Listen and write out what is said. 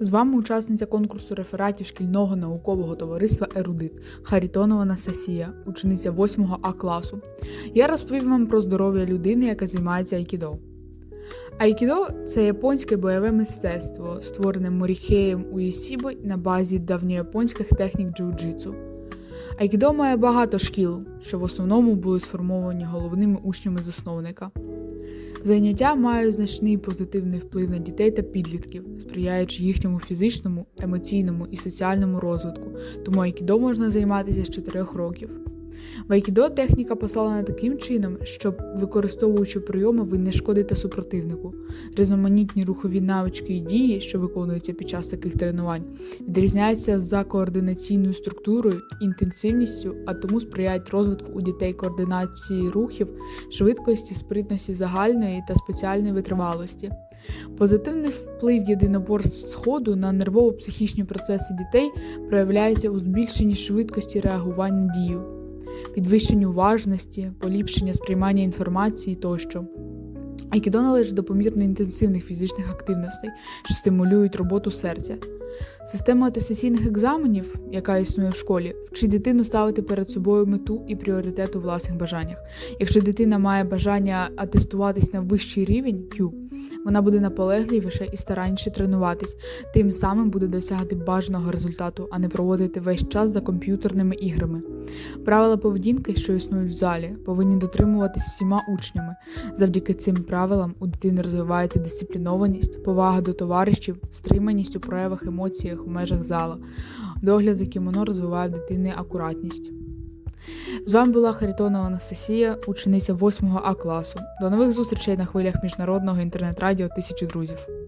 З вами учасниця конкурсу рефератів шкільного наукового товариства Ерудит Харітонова Анастасія, учениця 8 А класу. Я розповім вам про здоров'я людини, яка займається айкідо. Айкідо це японське бойове мистецтво, створене Моріхеєм Уєсібо на базі давньояпонських технік джиу-джитсу. Айкідо має багато шкіл, що в основному були сформовані головними учнями засновника. Заняття мають значний позитивний вплив на дітей та підлітків, сприяючи їхньому фізичному, емоційному і соціальному розвитку, тому айкідо можна займатися з 4 років. В айкідо техніка поставлена таким чином, щоб, використовуючи прийоми, ви не шкодите супротивнику. Різноманітні рухові навички і дії, що виконуються під час таких тренувань, відрізняються за координаційною структурою, інтенсивністю, а тому сприяють розвитку у дітей координації рухів, швидкості, спритності загальної та спеціальної витривалості. Позитивний вплив єдиноборств сходу на нервово-психічні процеси дітей проявляється у збільшенні швидкості реагування дію, підвищенні уважності, поліпшення сприймання інформації тощо. Айкідо належить до помірно інтенсивних фізичних активностей, що стимулюють роботу серця. Система атестаційних екзаменів, яка існує в школі, вчить дитину ставити перед собою мету і пріоритет у власних бажаннях. Якщо дитина має бажання атестуватись на вищий рівень Q, вона буде наполегливіше і старанніше тренуватись, тим самим буде досягати бажаного результату, а не проводити весь час за комп'ютерними іграми. Правила поведінки, що існують в залі, повинні дотримуватись всіма учнями. Завдяки цим правилам у дитини розвивається дисциплінованість, повага до товаришів, стриманість у проявах емоціях у межах зала. Догляд за кімоно розвиває в дитини акуратність. З вами була Харитонова Анастасія, учениця 8 А класу. До нових зустрічей на хвилях міжнародного інтернет-радіо Тисячу друзів.